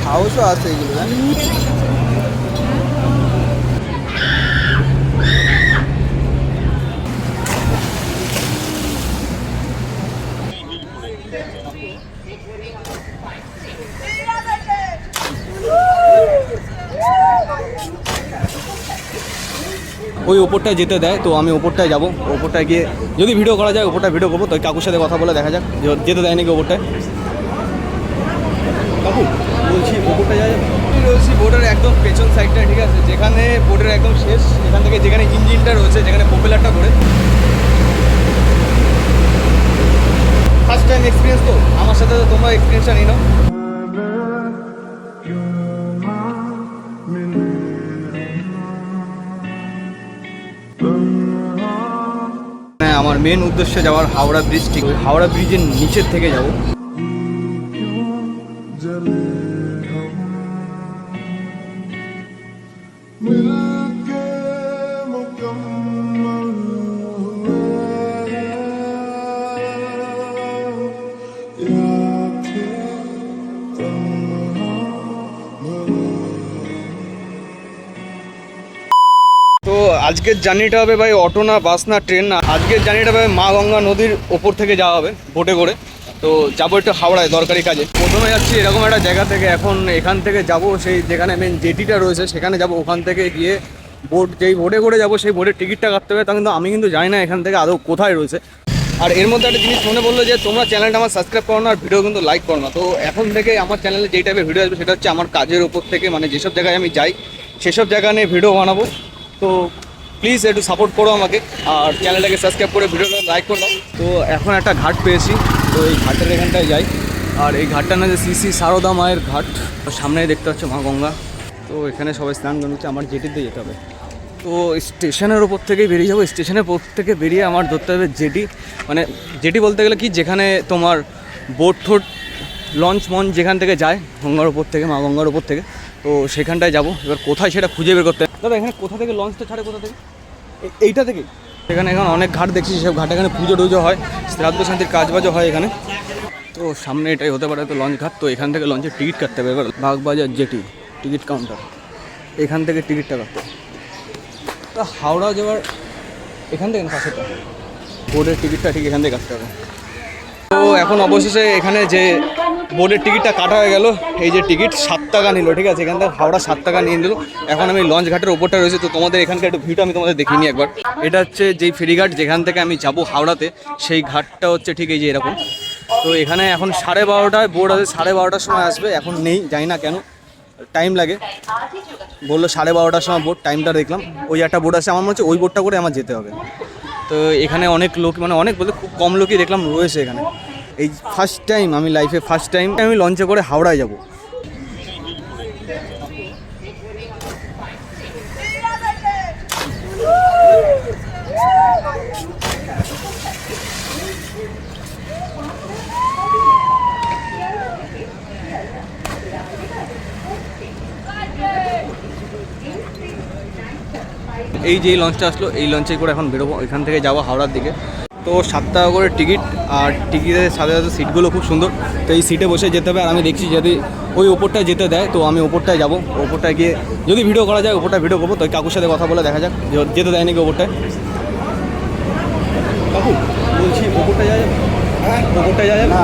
সাহসও আছে এগুলো ওই ওপরটায় যেতে দেয়, তো আমি ওপরটায় যাব। ওপরটায় গিয়ে যদি ভিডিও করা যায় ওপরটা ভিডিও করব। তো কাকুর সাথে কথা বলে দেখা যাক যেতে দেয় নাকি ওপরটায়? কাকু বলছি যাবে আমি রয়েছি বোর্ডের একদম পেছন সাইডটা ঠিক আছে? যেখানে বোর্ডের একদম শেষ এখান থেকে যেখানে ইঞ্জিনটা রয়েছে, যেখানে পপুলারটা করে। ফার্স্ট টাইম এক্সপিরিয়েন্স তো? আমার সাথে তো তোমরা এক্সপিরিয়েন্সটা নিয়ে নাও। হ্যাঁ আমার মেন উদ্দেশ্যে যাওয়ার হাওড়া ব্রিজ ঠিক হাওড়া ব্রিজের নিচের থেকে যাব। আজকের জার্নিটা হবে ভাই অটো না বাস না ট্রেন না। আজকের জার্নিটা হবে মা গঙ্গা নদীর ওপর থেকে যাওয়া হবে, বোটে করে। তো যাব একটু হাওড়ায়, দরকারি কাজে। প্রথমে যাচ্ছি এরকম একটা জায়গা থেকে, এখন এখান থেকে যাব, সেই যেখানে মেন জেটিটা রয়েছে, সেখানে যাব। ওখান থেকে গিয়ে বোট, যেই বোটে করে যাব, সেই বোটের টিকিটটা কাটতে হবে। তা কিন্তু আমি কিন্তু জানি না এখান থেকে আদৌ কোথায় রয়েছে। আর এর মধ্যে একটা জিনিস মনে বলল যে, তোমরা চ্যানেলটা আমার সাবস্ক্রাইব করো না, আর ভিডিও কিন্তু লাইক করো না। তো এখন থেকে আমার চ্যানেলে যেই টাইপের ভিডিও আসবে, সেটা হচ্ছে আমার কাজের ওপর থেকে মানে যেসব জায়গায় আমি যাই, সেসব জায়গা নিয়ে ভিডিও বানাবো। তো প্লিজ একটু সাপোর্ট করো আমাকে। আর চ্যানেলটাকে সাবস্ক্রাইব করে ভিডিওটা লাইক করো। তো এখন একটা ঘাট পেয়েছি, তো এই ঘাটের এখানটায় যাই। আর এই ঘাটটা না যে শ্রী সারদা মায়ের ঘাট, তো সামনেই দেখতে পাচ্ছ মা গঙ্গা। তো এখানে সবাই স্নান হচ্ছে আমার জেটিতে যেতে হবে। তো স্টেশনের ওপর থেকেই বেরিয়ে যাব। স্টেশনের ওপর থেকে বেরিয়ে আমার ধরতে হবে জেটি। মানে জেটি বলতে গেলে কি, যেখানে তোমার বোট ঠোট লঞ্চ মঞ্চ যেখান থেকে যায়, গঙ্গার ওপর থেকে, মা গঙ্গার ওপর থেকে। তো সেখানটায় যাব। এবার কোথায় সেটা খুঁজে বের করতে। দাদা, এখানে কোথা থেকে লঞ্চটা ছাড়ে কোথা থেকে? এইটা থেকে? এখানে এখন অনেক ঘাট দেখছি সব ঘাটে এখানে পুজো টুজো হয়, শ্রাদ্ধ শান্তির কাজবাজও হয় এখানে। তো সামনে এটাই হতে পারে তো লঞ্চ ঘাট, তো এখান থেকে লঞ্চের টিকিট কাটতে হবে। এবার বাগবাজার জেটি টিকিট কাউন্টার এখান থেকে টিকিটটা কাটতে তা হাওড়া যাওয়ার এখান থেকে না বোর্ডের টিকিটটা ঠিক এখান থেকে কাটতে হবে। তো এখন অবশেষে এখানে যে বোর্ডের টিকিটটা কাটা হয়ে গেল। এই যে টিকিট সাত টাকা নিল, ঠিক আছে? এখান থেকে হাওড়া সাত টাকা নিয়ে নিল। এখন আমি লঞ্চ ঘাটের ওপরটা রয়েছে, তো তোমাদের এখানকার একটু ভিউটা আমি তোমাদের দেখিনি একবার। এটা হচ্ছে যেই ফেরিঘাট, যেখান থেকে আমি যাব হাওড়াতে, সেই ঘাটটা হচ্ছে ঠিক এই যে এরকম। তো এখানে এখন সাড়ে বারোটায়, বোর্ড আছে, সাড়ে বারোটার সময় আসবে। এখন নেই, জানি না কেন। টাইম লাগে। বলল সাড়ে বারোটার সময় বোট টাইমটা দেখলাম। ওই একটা বোট আছে, আমার মনে হচ্ছে ওই বোটটা করে আমার যেতে হবে। তো এখানে অনেক লোক মানে অনেক বলতে খুব কম লোকই দেখলাম রয়েছে এখানে। এই ফার্স্ট টাইম আমি লাইফে ফার্স্ট টাইম আমি লঞ্চে করে হাওড়ায় যাব। এই যে লঞ্চটা আসলো, এই লঞ্চে করে এখন বেরোবো। এখান থেকে যাব হাওড়ার দিকে। তো সাত টাকা করে টিকিট আর টিকিটের সাথে সাথে সিটগুলো খুব সুন্দর। তো এই সিটে বসে যেতে হবে আর আমি দেখছি যদি ওই ওপরটায় যেতে দেয়, তো আমি ওপরটায় যাব। ওপরটায় গিয়ে যদি ভিডিও করা যায় ওপরটা ভিডিও করব। তো কাকুর সাথে কথা বলে দেখা যাক যেতে দেয় নাকি ওপরটায়। কাকু, বলছি ওপরটায় যাওয়া যাবে? ওপরটায় যাওয়া যাবে?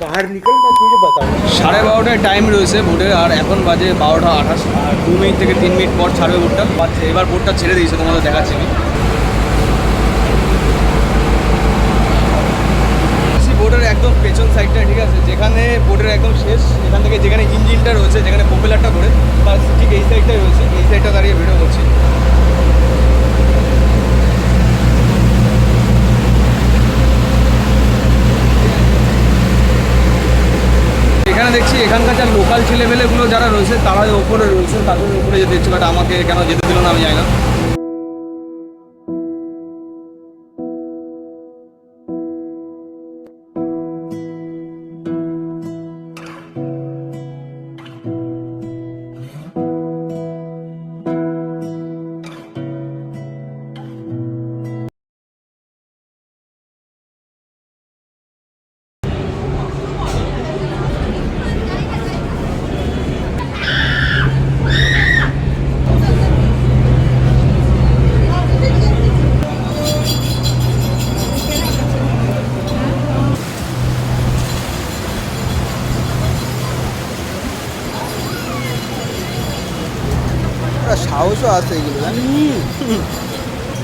बाहर निकल मैं तुझे बताऊँ সাড়ে বারোটায় টাইম রয়েছে বোটে আর এখন বাজে বারোটা আঠাশ আর দু মিনিট থেকে তিন মিনিট পর ছাড়বে বোটটা বাচ্চা এবার বোটটা ছেড়ে দিয়েছে তোমাদের দেখাচ্ছি আমি বোর্ডের একদম পেছন সাইডটা ঠিক আছে যেখানে বোর্ডের একদম শেষ এখান থেকে যেখানে ইঞ্জিনটা রয়েছে যেখানে পপুলারটা করে তার ঠিক এই সাইডটাই রয়েছে এই সাইডটা দাঁড়িয়ে ভিডিও করছি দেখছি এখানকার যা লোকাল ছেলেমেলেগুলো যারা রয়েছে তারা ওপরে রয়েছে, তাদের উপরে যেতে ইচ্ছে বাট আমাকে কেন যেতে দিল না আমি জানি না। মানুষও আসে এগুলো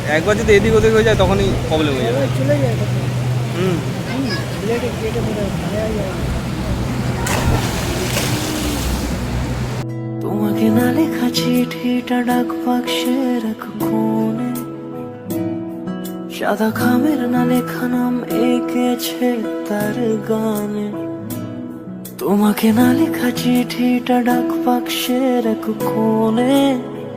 একবার যদি এদিক ওদিক হয়ে যায় তখনই প্রবলেম হয়ে যাবে। চলে যায় হুম। হয় তোমাকে না লেখা চিঠিটা ডাক বাক্সের এক কোণে সাদা খামের না লেখা নাম এঁকেছে তার গানে। তোমাকে না লেখা চিঠিটা ডাক বাক্সের রাখ কোণে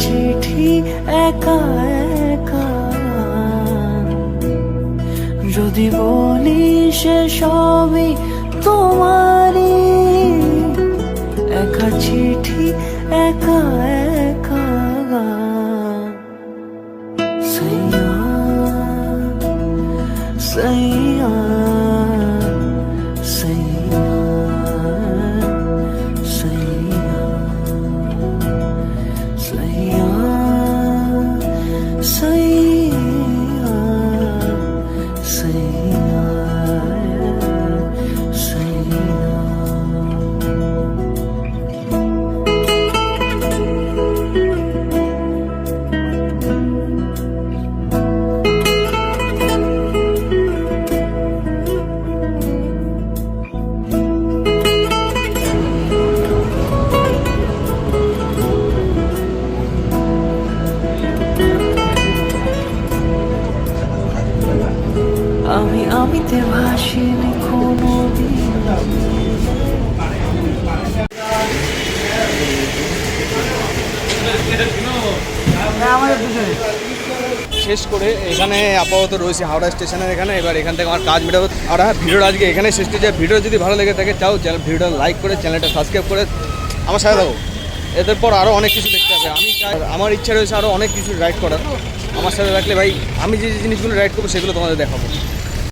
চিঠি একা একা। যদি বলি সে সবই তোমারই একা চিঠি একা একা গান সাইয়া। sing আমি আমিতে ভাসিনি কোনো শেষ করে এখানে আপাতত রয়েছে হাওড়া স্টেশনের এখানে। এবার এখান থেকে আমার কাজ মেটাবো। আর হ্যাঁ ভিডিওটা আজকে এখানে শেষ করছি। ভিডিও যদি ভালো লেগে থাকে চাও চ্যানেল ভিডিওটা লাইক করে চ্যানেলটা সাবস্ক্রাইব করে আমার সাথে থাকো। এদের পর আরও অনেক কিছু দেখতে হবে। আমি চাই আমার ইচ্ছা রয়েছে আরও অনেক কিছু রাইড করার। আমার সাথে রাখলে ভাই আমি যে যে জিনিসগুলো রাইড করব সেগুলো তোমাদের দেখাবো।